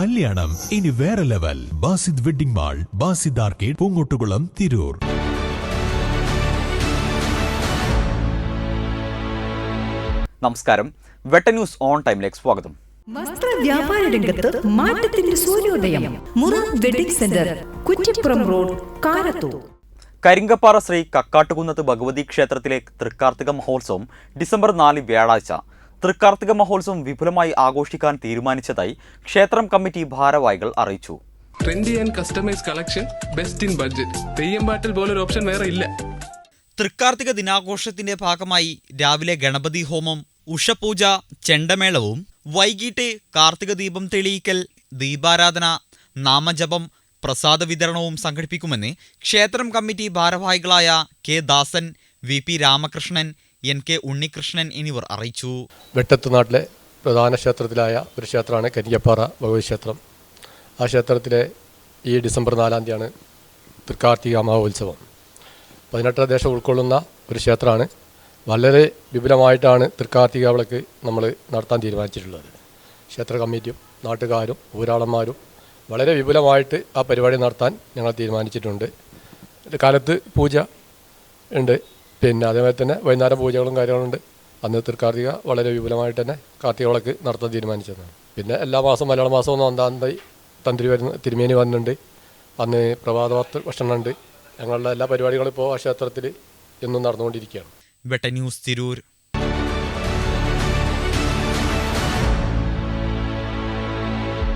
കല്യാണം. ഇനി വേറെ level. Basid wedding mall Basid arcade Poongottukulam Tirur. നമസ്കാരം. വെട്ട ന്യൂസ് ഓൺ ടൈമിലേക്ക് സ്വാഗതം. വസ്ത്ര വ്യാപാര രംഗത്ത് മാറ്റത്തിന്റെ സൂര്യോദയം. മുറ wedding centre Kuttippuram road Karathur. Karinkappara Shri Kakkattukunnathu Bhagavathi ക്ഷേത്രത്തിലെ തൃക്കാർത്തിക മഹോത്സവം ഡിസംബർ നാല് വ്യാഴാഴ്ച. തൃക്കാർത്തിക മഹോത്സവം വിപുലമായി ആഘോഷിക്കാൻ തീരുമാനിച്ചതായി ക്ഷേത്രം കമ്മിറ്റി ഭാരവാഹികൾ അറിയിച്ചു. Trendy and customise collection best in budget Theyyam പാട്ടിൽ പോലൊരു ഓപ്ഷൻ വേറെ ഇല്ല. തൃക്കാർത്തിക ദിനാഘോഷത്തിന്റെ ഭാഗമായി രാവിലെ ഗണപതി ഹോമം ഉഷപൂജ ചെണ്ടമേളവും വൈകിട്ട് കാർത്തിക ദീപം തെളിയിക്കൽ ദീപാരാധന നാമജപം പ്രസാദ വിതരണവും സംഘടിപ്പിക്കുമെന്ന് ക്ഷേത്രം കമ്മിറ്റി ഭാരവാഹികളായ K Dasan V P Ramakrishnan N K Unnikrishnan എന്നിവർ അറിയിച്ചു. വെട്ടത്ത് നാട്ടിലെ പ്രധാന ക്ഷേത്രത്തിലായ ഒരു ക്ഷേത്രമാണ് കരിയപ്പാറ ഭഗവതി ക്ഷേത്രം. ആ ക്ഷേത്രത്തിലെ ഈ ഡിസംബർ നാലാം തീയതിയാണ് തൃക്കാർത്തിക മഹോത്സവം പതിനെട്ടര ദേശം ഉൾക്കൊള്ളുന്ന ഒരു ക്ഷേത്രമാണ്. വളരെ വിപുലമായിട്ടാണ് തൃക്കാർത്തിക വിളക്ക് നമ്മൾ നടത്താൻ തീരുമാനിച്ചിട്ടുള്ളത്. ക്ഷേത്ര കമ്മിറ്റിയും നാട്ടുകാരും ഊരാളന്മാരും വളരെ വിപുലമായിട്ട് ആ പരിപാടി നടത്താൻ ഞങ്ങൾ തീരുമാനിച്ചിട്ടുണ്ട്. കാലത്ത് പൂജ ഉണ്ട്. പിന്നെ അതേപോലെ തന്നെ വൈകുന്നേരം പൂജകളും കാര്യങ്ങളുണ്ട്. അന്ന് തൃക്കാർത്തിക വളരെ വിപുലമായിട്ട് തന്നെ കാർത്തിക വിളക്ക് നടത്താൻ തീരുമാനിച്ചതാണ്. പിന്നെ എല്ലാ മാസവും മലയാള മാസം ഒന്ന് ഒന്നാം തീയതി തന്ത്രി വരുന്ന തിരുമേനി വന്നിട്ടുണ്ട്. അന്ന് പ്രഭാത ഭക്ഷണമുണ്ട് ഞങ്ങളുടെ എല്ലാ പരിപാടികളും ഇപ്പോൾ ക്ഷേത്രത്തിൽ എന്നും നടന്നുകൊണ്ടിരിക്കുകയാണ്. വെട്ട ന്യൂസ് തിരൂർ.